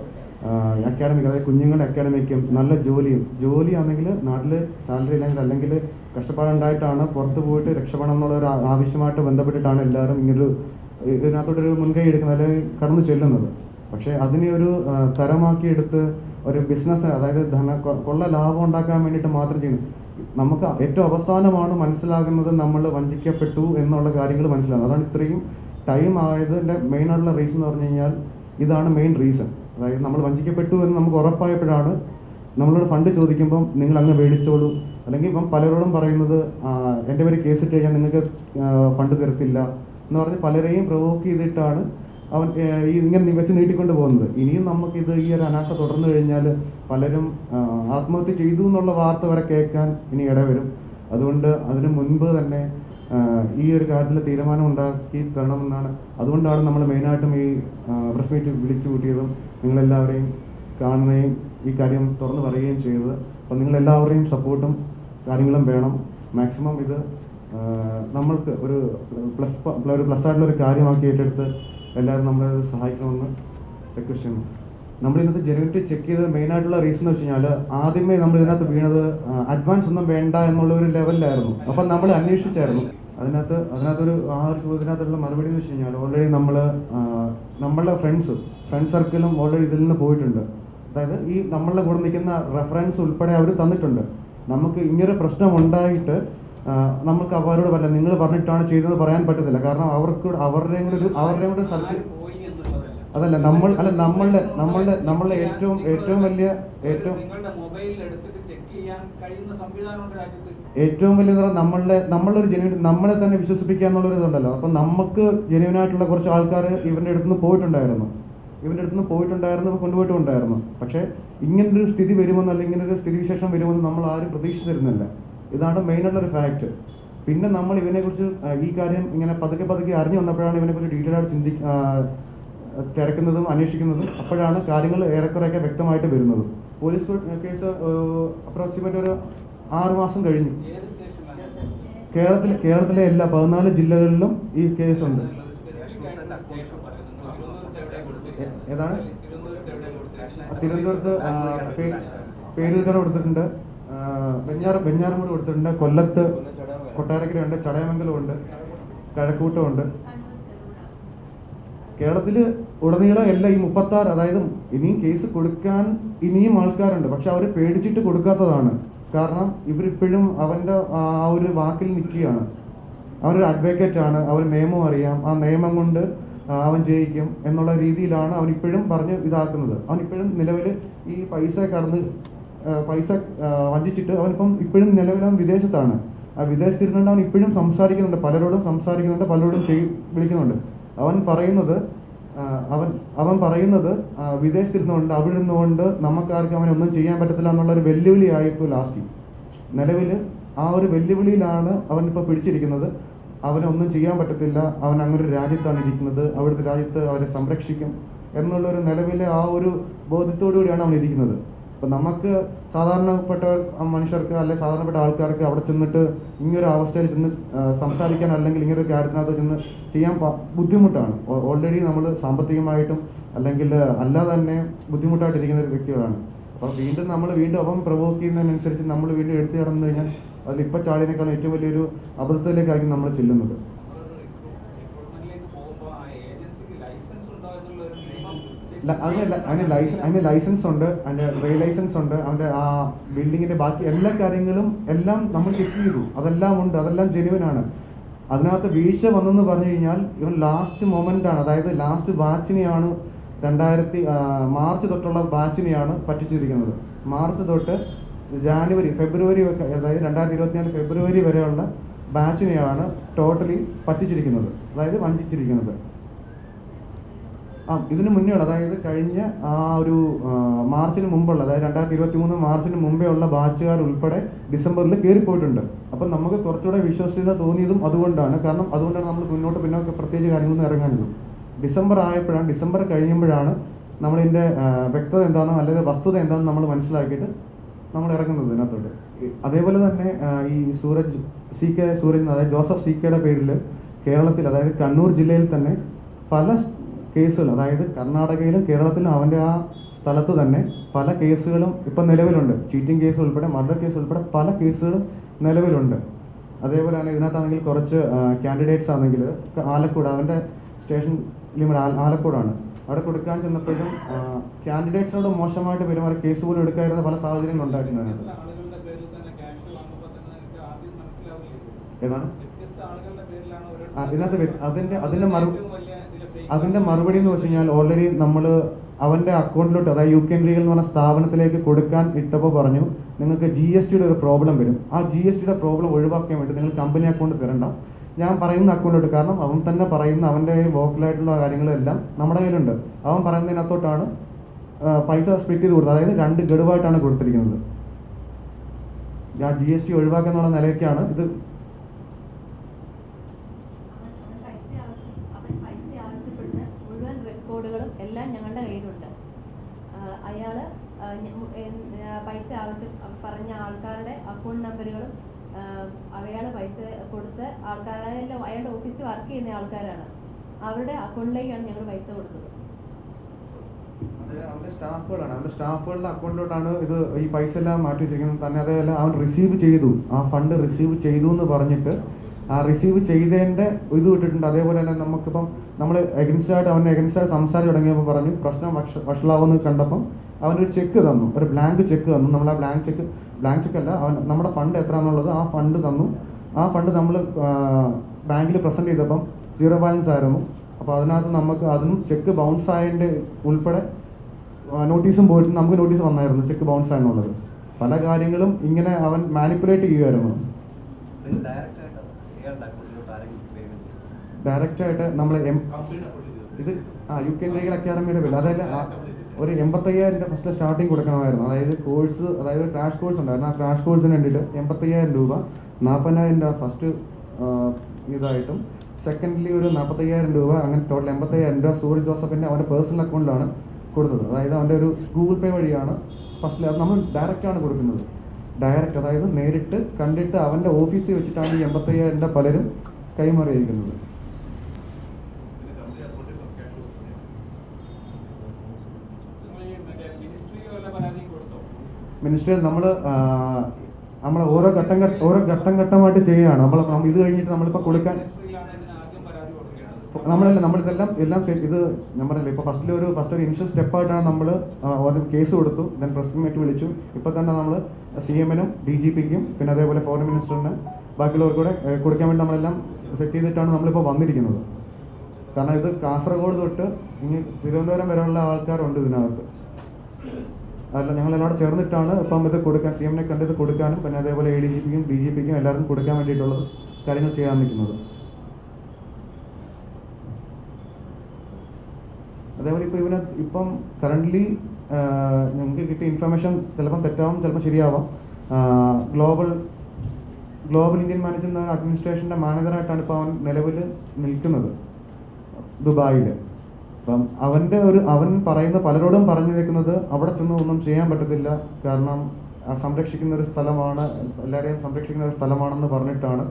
അക്കാഡമിക് അതായത് കുഞ്ഞുങ്ങളുടെ അക്കാഡമിക്കും നല്ല ജോലിയും ജോലിയാണെങ്കിൽ നാട്ടിൽ സാലറി ഇല്ലെങ്കിൽ അല്ലെങ്കിൽ കഷ്ടപ്പാടുണ്ടായിട്ടാണ് പുറത്ത് പോയിട്ട് രക്ഷപ്പെടണം എന്നുള്ള ഒരു ആവശ്യമായിട്ട് ബന്ധപ്പെട്ടിട്ടാണ് എല്ലാവരും ഇങ്ങനൊരു ഇതിനകത്തോട്ടൊരു മുൻകൈ എടുക്കുന്നത് അല്ലെങ്കിൽ കടന്നു ചെല്ലുന്നത്. പക്ഷേ അതിനെ ഒരു തരമാക്കിയെടുത്ത് ഒരു ബിസിനസ് അതായത് ധന കൊള്ള ലാഭം ഉണ്ടാക്കാൻ വേണ്ടിയിട്ട് മാത്രം ചെയ്യുന്നു നമുക്ക് ഏറ്റവും അവസാനമാണ് മനസ്സിലാകുന്നത് നമ്മൾ വഞ്ചിക്കപ്പെട്ടു എന്നുള്ള കാര്യങ്ങൾ മനസ്സിലാകുന്നത്. അതാണ് ഇത്രയും ടൈം ആയതിന്റെ മെയിൻ ആയിട്ടുള്ള റീസൺ എന്ന് പറഞ്ഞു കഴിഞ്ഞാൽ ഇതാണ് മെയിൻ റീസൺ അതായത് നമ്മൾ വഞ്ചിക്കപ്പെട്ടു എന്ന് നമുക്ക് ഉറപ്പായപ്പോഴാണ് നമ്മളോട് ഫണ്ട് ചോദിക്കുമ്പം നിങ്ങൾ അങ്ങ് മേടിച്ചോളൂ. അല്ലെങ്കിൽ ഇപ്പം പലരോടും പറയുന്നത് എന്റെ പേര് കേസിട്ട് കഴിഞ്ഞാൽ നിങ്ങൾക്ക് ഫണ്ട് തരത്തില്ല എന്ന് പറഞ്ഞ് പലരെയും പ്രവോക്ക് ചെയ്തിട്ടാണ് അവൻ ഈ ഇങ്ങനെ വെച്ച് നീട്ടിക്കൊണ്ട് പോകുന്നത്. ഇനിയും നമുക്കിത് ഈ ഒരു അനാശ തുടർന്നു കഴിഞ്ഞാൽ പലരും ആത്മഹത്യ ചെയ്തു എന്നുള്ള വാർത്ത വരെ കേൾക്കാൻ ഇനി ഇടവരും. അതുകൊണ്ട് അതിനു മുൻപ് തന്നെ ഈ ഒരു കാര്യത്തിൽ തീരുമാനം ഉണ്ടാക്കി തരണമെന്നാണ്. അതുകൊണ്ടാണ് നമ്മൾ മെയിനായിട്ടും ഈ പ്രസ് മീറ്റ് വിളിച്ചു കൂട്ടിയതും നിങ്ങളെല്ലാവരെയും കാണുകയും ഈ കാര്യം തുറന്നു പറയുകയും ചെയ്തത്. അപ്പം നിങ്ങളെല്ലാവരുടെയും സപ്പോർട്ടും കാര്യങ്ങളും വേണം. മാക്സിമം ഇത് നമ്മൾക്ക് ഒരു പ്ലസ് ഒരു പ്ലസ് ആയിട്ടുള്ള ഒരു കാര്യമാക്കി ഏറ്റെടുത്ത് എല്ലാവരും നമ്മളെ സഹായിക്കണമെന്ന് റിക്വസ്റ്റ് ചെയ്യുന്നു. നമ്മൾ ഇതിനകത്ത് ജെനുവിറ്റി ചെക്ക് ചെയ്ത് മെയിൻ ആയിട്ടുള്ള റീസൺ എന്ന് വെച്ച് കഴിഞ്ഞാൽ ആദ്യമേ നമ്മൾ ഇതിനകത്ത് വീണത് അഡ്വാൻസ് ഒന്നും വേണ്ട എന്നുള്ള ഒരു ലെവലിലായിരുന്നു അപ്പം നമ്മൾ അന്വേഷിച്ചായിരുന്നു. അതിനകത്ത് അതിനകത്തൊരു ആ ഒരു ചോദ്യത്തിനകത്തുള്ള മറുപടി എന്ന് വെച്ച് കഴിഞ്ഞാൽ ഓൾറെഡി നമ്മൾ നമ്മളുടെ ഫ്രണ്ട്സ് ഫ്രണ്ട് സർക്കിളും ഓൾറെഡി ഇതിൽ നിന്ന് പോയിട്ടുണ്ട്. അതായത് ഈ നമ്മളുടെ കൂടെ നിൽക്കുന്ന റെഫറൻസ് ഉൾപ്പെടെ അവർ തന്നിട്ടുണ്ട്. നമുക്ക് ഇങ്ങനൊരു പ്രശ്നം ഉണ്ടായിട്ട് നമുക്ക് അവരോട് പറ്റില്ല നിങ്ങൾ പറഞ്ഞിട്ടാണ് ചെയ്തതെന്ന് പറയാൻ പറ്റത്തില്ല. കാരണം അവർക്ക് അവരുടെയും കൂടെ ഒരു കൂടെ സർക്കിൾ അതല്ല നമ്മൾ അല്ല നമ്മളുടെ നമ്മളുടെ നമ്മളുടെ ഏറ്റവും ഏറ്റവും വലിയ ഏറ്റവും ഏറ്റവും വലിയ നിറം നമ്മളുടെ നമ്മളുടെ ഒരു ജെന്യൂൻ നമ്മളെ തന്നെ വിശ്വസിപ്പിക്കുക എന്നുള്ളൊരു ഇതുണ്ടല്ലോ. അപ്പം നമുക്ക് ജെന്യൂൻ ആയിട്ടുള്ള കുറച്ച് ആൾക്കാർ ഇവരുടെ അടുത്ത് നിന്ന് പോയിട്ടുണ്ടായിരുന്നു. ഇവരുടെ അടുത്ത് നിന്ന് പോയിട്ടുണ്ടായിരുന്നു കൊണ്ടുപോയിട്ടുണ്ടായിരുന്നു. പക്ഷേ ഇങ്ങനൊരു സ്ഥിതി വരുമെന്ന് അല്ലെങ്കിൽ ഇങ്ങനൊരു സ്ഥിതിവിശേഷം വരുമെന്ന് നമ്മൾ ആരും പ്രതീക്ഷിച്ചിരുന്നില്ല. ഇതാണ് മെയിനുള്ള ഒരു ഫാക്റ്റ് പിന്നെ നമ്മൾ ഇവനെക്കുറിച്ച് ഈ കാര്യം ഇങ്ങനെ പതുക്കെ പതുക്കെ അറിഞ്ഞു വന്നപ്പോഴാണ് ഇതിനെക്കുറിച്ച് ഡീറ്റെയിൽ ആയിട്ട് ചിന്തി തിരക്കുന്നതും അന്വേഷിക്കുന്നതും അപ്പോഴാണ് കാര്യങ്ങൾ ഏറെക്കുറെയൊക്കെ വ്യക്തമായിട്ട് വരുന്നത്. പോലീസ് കേസ് അപ്രോക്സിമേറ്റ് ഒരു ആറ് മാസം കഴിഞ്ഞു. കേരളത്തിൽ കേരളത്തിലെ എല്ലാ പതിനാല് ജില്ലകളിലും ഈ കേസുണ്ട്. ഏതാണ്? തിരുവനന്തപുരത്ത് കൊടുത്തിരിക്കുന്നത്? കൊടുത്തിട്ടുണ്ട്. വെഞ്ഞാറ് വെഞ്ഞാറമൂട് കൊടുത്തിട്ടുണ്ട്. കൊല്ലത്ത് കൊട്ടാരക്കരയുണ്ട്. ചടയമംഗലമുണ്ട് കഴക്കൂട്ടമുണ്ട് കേരളത്തിൽ ഉടനീളം എല്ലാം ഈ മുപ്പത്താറ് അതായത് ഇനിയും കേസ് കൊടുക്കാൻ ഇനിയും ആൾക്കാരുണ്ട്. പക്ഷെ അവർ പേടിച്ചിട്ട് കൊടുക്കാത്തതാണ്. കാരണം ഇവരിപ്പോഴും അവന്റെ ആ ഒരു വാക്കിൽ നിൽക്കുകയാണ്. അവരൊരു അഡ്വക്കേറ്റ് ആണ്. അവന് നിയമം അറിയാം. ആ നിയമം കൊണ്ട് അവൻ ജയിക്കും എന്നുള്ള രീതിയിലാണ് അവൻ ഇപ്പോഴും പറഞ്ഞ് ഇതാക്കുന്നത്. അവൻ ഇപ്പോഴും നിലവിൽ ഈ പൈസ കടന്ന് പൈസ വഞ്ചിച്ചിട്ട് അവനിപ്പം ഇപ്പോഴും നിലവിൽ അവൻ വിദേശത്താണ്. ആ വിദേശത്തിരുന്നുകൊണ്ട് അവൻ ഇപ്പോഴും സംസാരിക്കുന്നുണ്ട്. പലരോടും സംസാരിക്കുന്നുണ്ട് പലരോടും ചെയ് വിളിക്കുന്നുണ്ട്. അവൻ പറയുന്നത് അവൻ അവൻ പറയുന്നത് വിദേശത്തിരുന്നുകൊണ്ട് അവിടെ ഇരുന്നുകൊണ്ട് നമുക്കാർക്കും അവനെ ഒന്നും ചെയ്യാൻ പറ്റത്തില്ല എന്നുള്ളൊരു വെല്ലുവിളി ആയിപ്പോൾ ലാസ്റ്റ് നിലവിൽ ആ ഒരു വെല്ലുവിളിയിലാണ് അവൻ ഇപ്പോൾ പിടിച്ചിരിക്കുന്നത് അവനൊന്നും ചെയ്യാൻ പറ്റത്തില്ല അവൻ അങ്ങനെ ഒരു രാജ്യത്താണ് ഇരിക്കുന്നത് അവിടുത്തെ രാജ്യത്ത് അവരെ സംരക്ഷിക്കും എന്നുള്ളൊരു നിലവിലെ ആ ഒരു ബോധ്യത്തോടു കൂടിയാണ് അവൻ ഇരിക്കുന്നത്. അപ്പം നമുക്ക് സാധാരണപ്പെട്ട മനുഷ്യർക്ക് അല്ലെങ്കിൽ സാധാരണപ്പെട്ട ആൾക്കാർക്ക് അവിടെ ചെന്നിട്ട് ഇങ്ങനൊരു അവസ്ഥയിൽ ചെന്ന് സംസാരിക്കാൻ അല്ലെങ്കിൽ ഇങ്ങനൊരു കാര്യത്തിനകത്ത് ചെന്ന് ചെയ്യാൻ ബുദ്ധിമുട്ടാണ്. ഓൾറെഡി നമ്മൾ സാമ്പത്തികമായിട്ടും അല്ലെങ്കിൽ അല്ലാതെ തന്നെ ബുദ്ധിമുട്ടായിട്ടിരിക്കുന്ന ഒരു വ്യക്തികളാണ്. അപ്പോൾ വീണ്ടും നമ്മൾ വീണ്ടും അപ്പം പ്രവോക്ക് ചെയ്യുന്നതിനനുസരിച്ച് നമ്മൾ വീണ്ടും എടുത്തു കടന്നു കഴിഞ്ഞാൽ അതിൽ ഇപ്പം ഏറ്റവും വലിയൊരു അബദ്ധത്തിലേക്കായിരിക്കും നമ്മൾ ചെല്ലുന്നത് നമ്മളൊരു റിക്രൂട്ട്മെന്റിലേക്ക് പോകുമ്പോൾ ആ ഏജൻസിക്ക് ലൈസൻസ് ഉണ്ടോ എന്നുള്ള ഒരു മിനിമം ല- അതിന് ലൈസൻസ് ലൈസൻസ് ഉണ്ട് അതിന്റെ റേ ലൈസൻസ് ഉണ്ട് അവന്റെ ആ ബിൽഡിങ്ങിന്റെ ബാക്കി എല്ലാ കാര്യങ്ങളും എല്ലാം നമ്മൾ ചെക്ക് ചെയ്തു. അതെല്ലാം ഉണ്ട് അതെല്ലാം ജെനുവൻ ആണ്. അതിനകത്ത് വീഴ്ച വന്നെന്ന് പറഞ്ഞു കഴിഞ്ഞാൽ ഇവൻ ലാസ്റ്റ് മൊമെന്റ് ആണ്. അതായത് ലാസ്റ്റ് ബാച്ചിനെയാണ് രണ്ടായിരത്തി മാർച്ച് തൊട്ടുള്ള ബാച്ചിനെയാണ് പറ്റിച്ചിരിക്കുന്നത്. മാർച്ച് തൊട്ട് ജാനുവരി ഫെബ്രുവരി അതായത് രണ്ടായിരത്തി ഇരുപത്തിനാല് ഫെബ്രുവരി വരെയുള്ള ബാച്ചിനെയാണ് ടോട്ടലി പറ്റിച്ചിരിക്കുന്നത്. അതായത് വഞ്ചിച്ചിരിക്കുന്നത്. ആ ഇതിന് മുന്നേ അതായത് കഴിഞ്ഞ ആ ഒരു മാർച്ചിന് മുമ്പുള്ള അതായത് രണ്ടായിരത്തി ഇരുപത്തി മൂന്ന് മാർച്ചിന് മുമ്പേ ഉള്ള ബാച്ചുകാർ ഉൾപ്പെടെ ഡിസംബറിൽ കയറിപ്പോയിട്ടുണ്ട് അപ്പം നമുക്ക് കുറച്ചുകൂടെ വിശ്വസ്തത തോന്നിയതും അതുകൊണ്ടാണ്. കാരണം അതുകൊണ്ടാണ് നമ്മൾ മുന്നോട്ട് പിന്നോട്ട് പ്രത്യേകിച്ച് കാര്യങ്ങളൊന്നും ഇറങ്ങാനുള്ളൂ ഡിസംബർ ആയപ്പോഴാണ് ഡിസംബർ കഴിയുമ്പോഴാണ് നമ്മളിതിന്റെ വ്യക്തത എന്താണെന്നോ അല്ലെങ്കിൽ വസ്തുത എന്താണെന്ന് നമ്മൾ മനസ്സിലാക്കിയിട്ട് നമ്മൾ ഇറങ്ങുന്നത് ഇതിനകത്തോട്ട്. അതേപോലെ തന്നെ ഈ സൂരജ് സി കെ സൂരജ് അതായത് ജോസഫ് സി കെയുടെ പേരിൽ കേരളത്തിൽ അതായത് കണ്ണൂർ ജില്ലയിൽ തന്നെ പല കേസുകൾ അതായത് കർണാടകയിലും കേരളത്തിലും അവന്റെ ആ സ്ഥലത്ത് തന്നെ പല കേസുകളും ഇപ്പം നിലവിലുണ്ട്. ചീറ്റിംഗ് കേസ് ഉൾപ്പെടെ മർഡർ കേസ് ഉൾപ്പെടെ പല കേസുകളും നിലവിലുണ്ട്. അതേപോലെ തന്നെ ഇതിനകത്താണെങ്കിൽ കുറച്ച് കാൻഡിഡേറ്റ്സ് ആണെങ്കിൽ ആലക്കോട് അവന്റെ സ്റ്റേഷൻ ലിമിറ്റ് ആലക്കോടാണ്. അവിടെ കൊടുക്കാൻ ചെന്നപ്പോഴും കാൻഡിഡേറ്റ്സിനോട് മോശമായിട്ട് പെരുമാറി കേസ് പോലും എടുക്കാതിരുന്ന പല സാഹചര്യങ്ങളും ഉണ്ടായിട്ടുണ്ട് ആളുകളുടെ പേരിൽ തന്നെ ക്യാഷ് വാങ്ങുമ്പോൾ തന്നെ ആദ്യം മനസ്സിലാവില്ലേ ഏതാണ്? ഇതിനകത്ത് വ്യ- അതിന്റെ അതിന്റെ മറു അതിന്റെ മറുപടി എന്ന് വെച്ച് കഴിഞ്ഞാൽ ഓൾറെഡി നമ്മൾ അവന്റെ അക്കൗണ്ടിലോട്ട് അതായത് യു കെ ലീഗൽ എന്ന് പറഞ്ഞ സ്ഥാപനത്തിലേക്ക് കൊടുക്കാൻ ഇട്ടപ്പോൾ പറഞ്ഞു നിങ്ങൾക്ക് ജി എസ് ടിയുടെ ഒരു പ്രോബ്ലം വരും. ആ ജി എസ് ടിയുടെ പ്രോബ്ലം ഒഴിവാക്കാൻ വേണ്ടി നിങ്ങൾ കമ്പനി അക്കൗണ്ട് തരണ്ട. ഞാൻ പറയുന്ന അക്കൗണ്ടിലോട്ട് കാരണം അവൻ തന്നെ പറയുന്ന അവന്റെ വോക്കലായിട്ടുള്ള കാര്യങ്ങളെല്ലാം നമ്മുടെ കയ്യിലുണ്ട്. അവൻ പറയുന്നതിനകത്തോട്ടാണ് പൈസ സ്പ്ലിറ്റ് ചെയ്ത് കൊടുത്തത്. അതായത് രണ്ട് ഗഡുവായിട്ടാണ് കൊടുത്തിരിക്കുന്നത്. ആ ജി എസ് ടി ഒഴിവാക്കുന്ന നിലയ്ക്കാണ് ഇത് അവൻ അവൻ പൈസ ആവശ്യം അവൻ പൈസ ആവശ്യപ്പെടുന്ന മുഴുവൻ റെക്കോർഡുകളും എല്ലാം ഞങ്ങളുടെ കയ്യിലുണ്ട് ആഹ് അയാൾ ആഹ് ഞ- മു- എൻ- ആഹ് പൈസ ആവശ്യം പറഞ്ഞ ആൾക്കാരുടെ അക്കൗണ്ട് നമ്പറുകളും അയാൾ പൈസ കൊടുത്ത ആൾക്കാരുടെ എല്ലാം അയാളുടെ ഓഫീസിൽ വർക്ക് ചെയ്യുന്ന ആൾക്കാരാണ്. അവരുടെ അക്കൗണ്ടിലേക്കാണ് ഞങ്ങൾ പൈസ കൊടുത്തത്. അവരുടെ സ്റ്റാഫുകളാണ്. അവന്റെ സ്റ്റാഫുകളുടെ അക്കൗണ്ടിലോട്ടാണ് ഇത് ഈ പൈസ എല്ലാം മാറ്റി വെച്ചിരിക്കുന്നത്. തന്നെ അതേപോലെ അവൻ റിസീവ് ചെയ്തു. ആ ഫണ്ട് റിസീവ് ചെയ്തു എന്ന് പറഞ്ഞിട്ട് ആ റിസീവ് ചെയ്തതിന്റെ ഇത് വിട്ടിട്ടുണ്ട്. അതേപോലെ തന്നെ നമുക്കിപ്പം നമ്മൾ എഗൻസ്റ്റ് ആയിട്ട് അവന്റെ എഗൻസ്റ്റ് ആയിട്ട് സംസാരം തുടങ്ങിയപ്പോൾ പറഞ്ഞു പ്രശ്നം വഷ വഷളാവുമെന്ന് കണ്ടപ്പം അവനൊരു ചെക്ക് തന്നു. ഒരു ബ്ലാങ്ക് ചെക്ക് തന്നു. നമ്മൾ ആ ബ്ലാങ്ക് ചെക്ക് ബ്ലാങ്ക് ചെക്ക് അല്ല അവൻ നമ്മുടെ ഫണ്ട് എത്ര എന്നുള്ളത് ആ ഫണ്ട് തന്നു. ആ ഫണ്ട് നമ്മൾ ബാങ്കിൽ പ്രസന്റ് ചെയ്തപ്പം സീറോ ബാലൻസ് ആയിരുന്നു. അപ്പോൾ അതിനകത്ത് നമുക്ക് അതിനും ചെക്ക് ബൗൺസ് ആയതിന്റെ ഉൾപ്പെടെ നോട്ടീസും പോയിട്ട് നമുക്ക് നോട്ടീസ് വന്നായിരുന്നു ചെക്ക് ബൗൺസ് ആയെന്നുള്ളത്. പല കാര്യങ്ങളും ഇങ്ങനെ അവൻ മാനിപ്പുലേറ്റ് ചെയ്യുമായിരുന്നു ഡയറക്റ്റായിട്ട് ഡയറക്റ്റ് ആയിട്ട് നമ്മൾ എം ഇത് ആ യു കെ ലീഗൽ അക്കാഡമിയുടെ പേര് അതായത് ഒരു എൺപത്തയ്യായിരം രൂപ ഫസ്റ്റ് സ്റ്റാർട്ടിങ് കൊടുക്കണമായിരുന്നു. അതായത് കോഴ്സ് അതായത് ക്രാഷ് കോഴ്സ് ഉണ്ടായിരുന്നു. ആ ക്രാഷ് കോഴ്സിന് വേണ്ടിയിട്ട് എൺപത്തയ്യായിരം രൂപ നാൽപ്പതിനായിരം രൂപ ഫസ്റ്റ് ഇതായിട്ടും സെക്കൻഡ്ലി ഒരു നാൽപ്പത്തയ്യായിരം രൂപ അങ്ങനെ ടോട്ടൽ എൺപത്തയ്യായിരം രൂപ സൂര്യ ജോസഫിന്റെ അവന്റെ പേഴ്സണൽ അക്കൗണ്ടിലാണ് കൊടുത്തത്. അതായത് അവന്റെ ഒരു ഗൂഗിൾ പേ വഴിയാണ് ഫസ്റ്റ് അത് നമ്മൾ ഡയറക്റ്റാണ് കൊടുക്കുന്നത്. ഡയറക്റ്റ് അതായത് നേരിട്ട് കണ്ടിട്ട് അവന്റെ ഓഫീസിൽ വെച്ചിട്ടാണ് ഈ എൺപത്തയ്യായിരം രൂപ പലരും കൈമാറിയിരിക്കുന്നത് നിങ്ങൾ ഈ മറ്റേ മിനിസ്ട്രിയിൽ വല്ല പരാതിയും കൊടുത്തോ മിനിസ്റ്റർ നമ്മൾ നമ്മൾ ഓരോ ഘട്ടം ഓരോ ഘട്ടം ഘട്ടമായിട്ട് ചെയ്യുകയാണ്. നമ്മൾ ഇത് കഴിഞ്ഞിട്ട് നമ്മളിപ്പോൾ കൊടുക്കാൻ നമ്മളല്ല നമ്മളിതെല്ലാം എല്ലാം ഇത് പറഞ്ഞില്ല ഇപ്പോൾ ഫസ്റ്റിൽ ഒരു ഫസ്റ്റ് ഒരു ഇനിഷ്യൽ സ്റ്റെപ്പായിട്ടാണ് നമ്മൾ ആദ്യം കേസ് കൊടുത്തു. ദെൻ പ്രസ് മീറ്റ് വിളിച്ചു. ഇപ്പോൾ തന്നെ നമ്മൾ സി എമ്മിനും ഡി ജി പിക്കും പിന്നെ അതേപോലെ ഫോറിൻ മിനിസ്റ്ററിന് ബാക്കിയുള്ളവർക്ക് കൂടെ കൊടുക്കാൻ വേണ്ടി നമ്മളെല്ലാം സെറ്റ് ചെയ്തിട്ടാണ് നമ്മളിപ്പോൾ വന്നിരിക്കുന്നത്. കാരണം ഇത് കാസർഗോഡ് തൊട്ട് ഇനി തിരുവനന്തപുരം വരെയുള്ള ആൾക്കാരുണ്ട് ഇതിനകത്ത്. അല്ല എല്ലാവരും ചേർന്നിട്ടാണ് ഇപ്പം ഇത് കൊടുക്കാൻ സി എമ്മിനെ കണ്ട് കൊടുക്കാനും പിന്നെ അതേപോലെ എ ഡി ജി പിക്കും ഡി ജി പിക്കും എല്ലാവർക്കും കൊടുക്കാൻ വേണ്ടിയിട്ടുള്ളത് കാര്യങ്ങൾ ചെയ്യാൻ നിൽക്കുന്നത്. അതേപോലെ ഇപ്പോൾ ഇവന് ഇപ്പം കറന്റ്ലി ഞങ്ങൾക്ക് കിട്ടിയ ഇൻഫർമേഷൻ ചിലപ്പം തെറ്റാവും ചിലപ്പോൾ ശരിയാവാം. ഗ്ലോബൽ ഗ്ലോബൽ ഇന്ത്യൻ മാനേജ്മെന്റ് അഡ്മിനിസ്ട്രേഷന്റെ മാനേജറായിട്ടാണ് ഇപ്പോൾ അവൻ നിലവിൽ നിൽക്കുന്നത് ദുബായിൽ അപ്പം അവന്റെ ഒരു അവൻ പറയുന്ന പലരോടും പറഞ്ഞു നിൽക്കുന്നത് അവിടെ ചെന്ന് ഒന്നും ചെയ്യാൻ പറ്റത്തില്ല. കാരണം സംരക്ഷിക്കുന്ന ഒരു സ്ഥലമാണ് എല്ലാവരെയും സംരക്ഷിക്കുന്ന ഒരു സ്ഥലമാണെന്ന് പറഞ്ഞിട്ടാണ്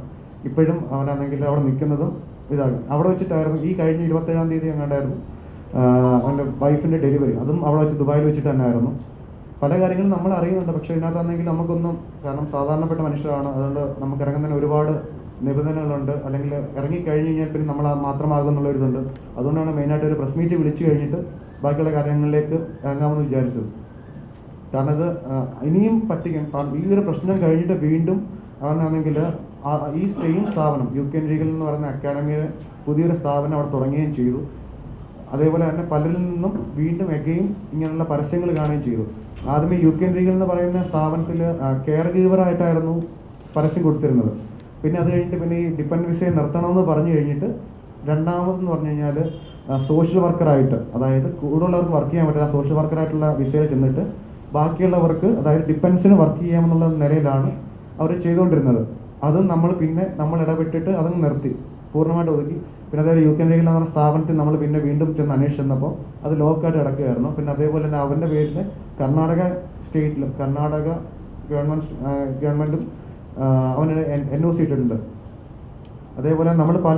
ഇപ്പോഴും അവനാണെങ്കിൽ അവിടെ നിൽക്കുന്നതും ഇതാകും. അവിടെ വെച്ചിട്ടായിരുന്നു ഈ കഴിഞ്ഞ ഇരുപത്തേഴാം തീയതി എങ്ങാണ്ടായിരുന്നു അവന്റെ വൈഫിന്റെ ഡെലിവറി. അതും അവിടെ വെച്ച് ദുബായിൽ വെച്ചിട്ട് തന്നെ ആയിരുന്നു പല കാര്യങ്ങളും നമ്മൾ അറിയുന്നുണ്ട് പക്ഷേ ഇതിനകത്താണെങ്കിൽ നമുക്കൊന്നും കാരണം സാധാരണപ്പെട്ട മനുഷ്യരാണ് അതുകൊണ്ട് നമുക്ക് ഇറങ്ങുന്നതിന് ഒരുപാട് നിബന്ധനകളുണ്ട്. അല്ലെങ്കിൽ ഇറങ്ങി കഴിഞ്ഞു കഴിഞ്ഞാൽ പിന്നെ നമ്മൾ മാത്രമാകും എന്നുള്ള ഇതുണ്ട്. അതുകൊണ്ടാണ് മെയിനായിട്ട് ഒരു പ്രസ് മീറ്റ് വിളിച്ചു കഴിഞ്ഞിട്ട് ബാക്കിയുള്ള കാര്യങ്ങളിലേക്ക് ഇറങ്ങാമെന്ന് വിചാരിച്ചത്. കാരണം ഇത് ഇനിയും പറ്റിക്കാൻ ഈ ഒരു പ്രശ്നം കഴിഞ്ഞിട്ട് വീണ്ടും അവനാണെങ്കിൽ ഈ സെയിം സ്ഥാപനം യു കെ ലീഗൽ എന്ന് പറയുന്ന അക്കാഡമിയുടെ പുതിയൊരു സ്ഥാപനം അവിടെ തുടങ്ങുകയും ചെയ്തു. അതേപോലെ തന്നെ പലരിൽ നിന്നും വീണ്ടും എഗെയും ഇങ്ങനെയുള്ള പരസ്യങ്ങൾ കാണുകയും ചെയ്തു. ആദ്യമേ യു കെ ലീഗൽ എന്ന് പറയുന്ന സ്ഥാപനത്തിൽ കെയർ ഗീവറായിട്ടായിരുന്നു പരസ്യം കൊടുത്തിരുന്നത്. പിന്നെ അത് കഴിഞ്ഞിട്ട് പിന്നെ ഈ ഡിപ്പെൻഡ് വിസയെ നിർത്തണമെന്ന് പറഞ്ഞു കഴിഞ്ഞിട്ട് രണ്ടാമതെന്ന് പറഞ്ഞു കഴിഞ്ഞാൽ സോഷ്യൽ വർക്കറായിട്ട് അതായത് കൂടുതലുള്ളവർക്ക് വർക്ക് ചെയ്യാൻ പറ്റില്ല സോഷ്യൽ വർക്കറായിട്ടുള്ള വിസയിൽ ചെന്നിട്ട് ബാക്കിയുള്ളവർക്ക് അതായത് ഡിപ്പെൻസിന് വർക്ക് ചെയ്യാമെന്നുള്ള നിലയിലാണ് അവർ ചെയ്തുകൊണ്ടിരുന്നത്. അത് നമ്മൾ പിന്നെ നമ്മൾ ഇടപെട്ടിട്ട് അതങ്ങ് നിർത്തി പൂർണമായിട്ട് ഒതുക്കി. പിന്നെ അതേപോലെ യു കെ ലീഗിൽ എന്ന് സ്ഥാപനത്തിൽ നമ്മൾ പിന്നെ വീണ്ടും ചെന്ന് അന്വേഷിച്ചപ്പോൾ അത് ലോക്കായിട്ട് കിടക്കുകയായിരുന്നു. പിന്നെ അതേപോലെ തന്നെ അവന്റെ പേരിൽ കർണാടക സ്റ്റേറ്റിലും കർണാടക ഗവൺമെന്റ് ഗവൺമെന്റും അവന് എൻ ഒ സി ഇട്ടിട്ടുണ്ട്. അതേപോലെ നമ്മൾ പല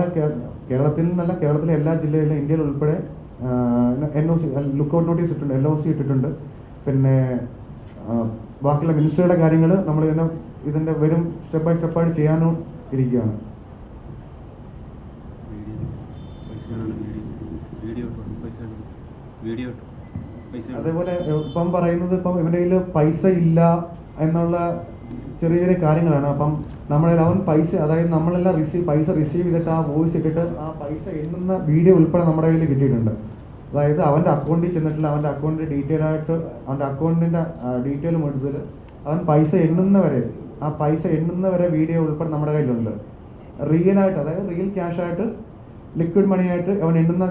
കേരളത്തിൽ നിന്നല്ല കേരളത്തിലെ എല്ലാ ജില്ലയിലും ഇന്ത്യയിൽ ഉൾപ്പെടെ N O C lookout notice ഇട്ടിട്ടുണ്ട് എൽ ഒ സി ഇട്ടിട്ടുണ്ട്. പിന്നെ ബാക്കിയുള്ള മിനിസ്റ്ററുടെ കാര്യങ്ങൾ നമ്മൾ ഇതിനെ ഇതിന്റെ വരും സ്റ്റെപ്പ് ബൈ സ്റ്റെപ്പായിട്ട് ചെയ്യാനും ഇരിക്കുകയാണ്. അതേപോലെ ഇപ്പം പറയുന്നത് ഇപ്പം ഇവന്റെ കയ്യിൽ പൈസ ഇല്ല എന്നുള്ള ചെറിയ ചെറിയ കാര്യങ്ങളാണ്. അപ്പം നമ്മളെ അവൻ പൈസ അതായത് നമ്മളെല്ലാം റിസീവ് പൈസ റിസീവ് ചെയ്തിട്ട് ആ വോയിസ് ഇട്ടിട്ട് ആ പൈസ എണ്ണുന്ന വീഡിയോ ഉൾപ്പെടെ നമ്മുടെ കയ്യിൽ കിട്ടിയിട്ടുണ്ട്. അതായത് അവന്റെ അക്കൗണ്ടിൽ ചെന്നിട്ടില്ല അവന്റെ അക്കൗണ്ടിന്റെ ഡീറ്റെയിൽ ആയിട്ട് അവന്റെ അക്കൗണ്ടിന്റെ ഡീറ്റെയിൽ മുഴുവൻ അവൻ പൈസ എണ്ണുന്നവരെ ആ പൈസ എണ്ണുന്നവരെ വീഡിയോ ഉൾപ്പെടെ നമ്മുടെ കയ്യിലുണ്ട്. റിയൽ ആയിട്ട് അതായത് റിയൽ ക്യാഷ് ആയിട്ട് ലിക്വിഡ് മണി ആയിട്ട് അവൻ എണ്ണുന്ന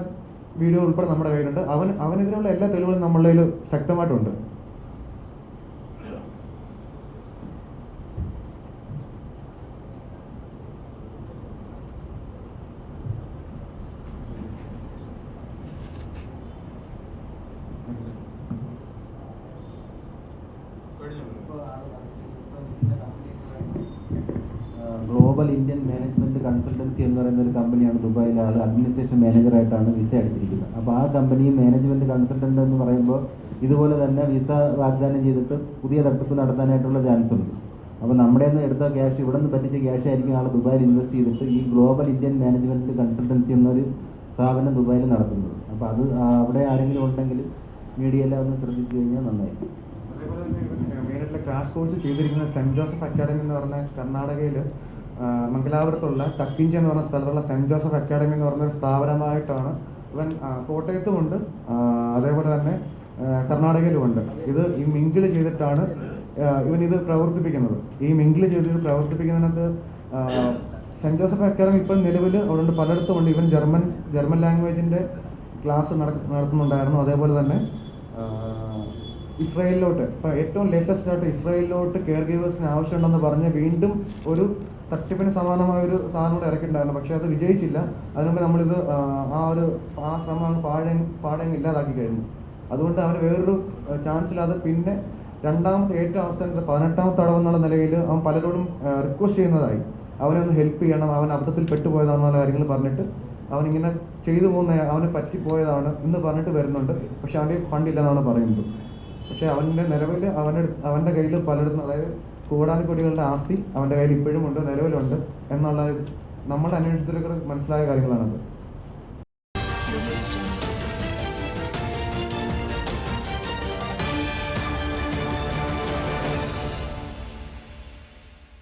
വീഡിയോ ഉൾപ്പെടെ നമ്മുടെ കയ്യിലുണ്ട്. അവൻ അവനെതിരെയുള്ള എല്ലാ തെളിവുകളും നമ്മളുടെ ശക്തമായിട്ടുണ്ട് ഗ്ലോബൽ ഇന്ത്യൻ മാനേജ്മെന്റ് കൺസൾട്ടൻസി എന്ന് പറയുന്ന ഒരു കമ്പനിയാണ് ദുബായിലെ ആൾ അഡ്മിനിസ്ട്രേഷൻ മാനേജറായിട്ടാണ് വിസ അടിച്ചിരിക്കുന്നത് അപ്പോൾ ആ കമ്പനി മാനേജ്മെന്റ് കൺസൾട്ടന്റ് എന്ന് പറയുമ്പോൾ ഇതുപോലെ തന്നെ വിസ വാഗ്ദാനം ചെയ്തിട്ട് പുതിയ തട്ടിപ്പ് നടത്താനായിട്ടുള്ള ചാൻസ് ഉണ്ട്. അപ്പോൾ നമ്മുടെ നിന്ന് എടുത്ത ക്യാഷ് ഇവിടെ നിന്ന് പറ്റിച്ച ക്യാഷ് ആയിരിക്കും ആൾ ദുബായിൽ ഇൻവെസ്റ്റ് ചെയ്തിട്ട് ഈ ഗ്ലോബൽ ഇന്ത്യൻ മാനേജ്മെന്റ് കൺസൾട്ടൻസി എന്നൊരു സ്ഥാപനം ദുബായിൽ നടത്തുന്നത്. അപ്പോൾ അത് അവിടെ ആരെങ്കിലും ഉണ്ടെങ്കിൽ മീഡിയയെല്ലാം ഒന്ന് ശ്രദ്ധിച്ചു കഴിഞ്ഞാൽ നന്നായിരിക്കും. അതേപോലെ തന്നെ മെയിനായിട്ടുള്ള ക്രാഷ് കോഴ്സ് ചെയ്തിരിക്കുന്ന സെന്റ് ജോസഫ് അക്കാഡമി എന്ന് പറഞ്ഞ കർണാടകയിൽ മംഗലാപുരത്തുള്ള തക്കിഞ്ചി എന്ന് പറഞ്ഞ സ്ഥലത്തുള്ള സെന്റ് ജോസഫ് അക്കാഡമി എന്ന് പറഞ്ഞൊരു സ്ഥാപനമായിട്ടാണ് ഇവൻ കോട്ടയത്തുമുണ്ട്. അതേപോലെ തന്നെ കർണാടകയിലുമുണ്ട്. ഇത് ഈ മിങ്കിൾ ചെയ്തിട്ടാണ് ഇവൻ ഇത് പ്രവർത്തിപ്പിക്കുന്നത്. ഈ മിങ്കിൾ ചെയ്ത് ഇത് പ്രവർത്തിപ്പിക്കുന്നതിനകത്ത് സെന്റ് ജോസഫ് അക്കാഡമി ഇപ്പോൾ നിലവിൽ അവിടെ പലയിടത്തും ഉണ്ട്. ഇവൻ ജർമ്മൻ ജർമ്മൻ ലാംഗ്വേജിന്റെ ക്ലാസ് നടത്തുന്നുണ്ടായിരുന്നു. അതേപോലെ തന്നെ ഇസ്രായേലിലോട്ട്. ഇപ്പൊ ഏറ്റവും ലേറ്റസ്റ്റ് ആയിട്ട് ഇസ്രായേലിലോട്ട് കെയർ ഗീവേഴ്സിന് ആവശ്യമുണ്ടെന്ന് പറഞ്ഞ് വീണ്ടും ഒരു തട്ടിപ്പിന് സമാനമായ ഒരു സാധനം കൂടെ ഇറക്കിയിട്ടുണ്ടായിരുന്നു. പക്ഷെ അത് വിജയിച്ചില്ല. അതിനുമുമ്പ് നമ്മളിത് ആ, ഒരു ആ ശ്രമം അങ്ങ് പാടെ ഇല്ലാതാക്കി കഴിഞ്ഞു. അതുകൊണ്ട് അവർ വേറൊരു ചാൻസ് ഇല്ലാതെ പിന്നെ രണ്ടാമത്തെ ഏറ്റവും അവസാനത്തെ പതിനെട്ടാമത്തെ തടവ് എന്നുള്ള നിലയിൽ അവൻ പലരോടും റിക്വസ്റ്റ് ചെയ്യുന്നതായി. അവനെ ഒന്ന് ഹെൽപ്പ് ചെയ്യണം അവൻ അബദ്ധത്തിൽ പെട്ടുപോയതാണെന്നുള്ള കാര്യങ്ങൾ പറഞ്ഞിട്ട് അവനിങ്ങനെ ചെയ്തു പോകുന്ന അവന് പറ്റിപ്പോയതാണ് എന്ന് പറഞ്ഞിട്ട് വരുന്നുണ്ട്. പക്ഷെ അവന്റെ ഫണ്ടില്ലെന്നാണ് പറയുന്നത്. പക്ഷെ അവന്റെ നിലവിൽ അവന്റെ അവന്റെ കയ്യിൽ പലയിടത്തും അതായത് കൂടാനക്കൊടികളുടെ ആസ്തി അവന്റെ കയ്യിൽ ഇപ്പോഴും ഉണ്ട് നിലവിലുണ്ട് എന്നുള്ള നമ്മുടെ അന്വേഷണത്തിലൊക്കെ മനസ്സിലായ കാര്യങ്ങളാണത്.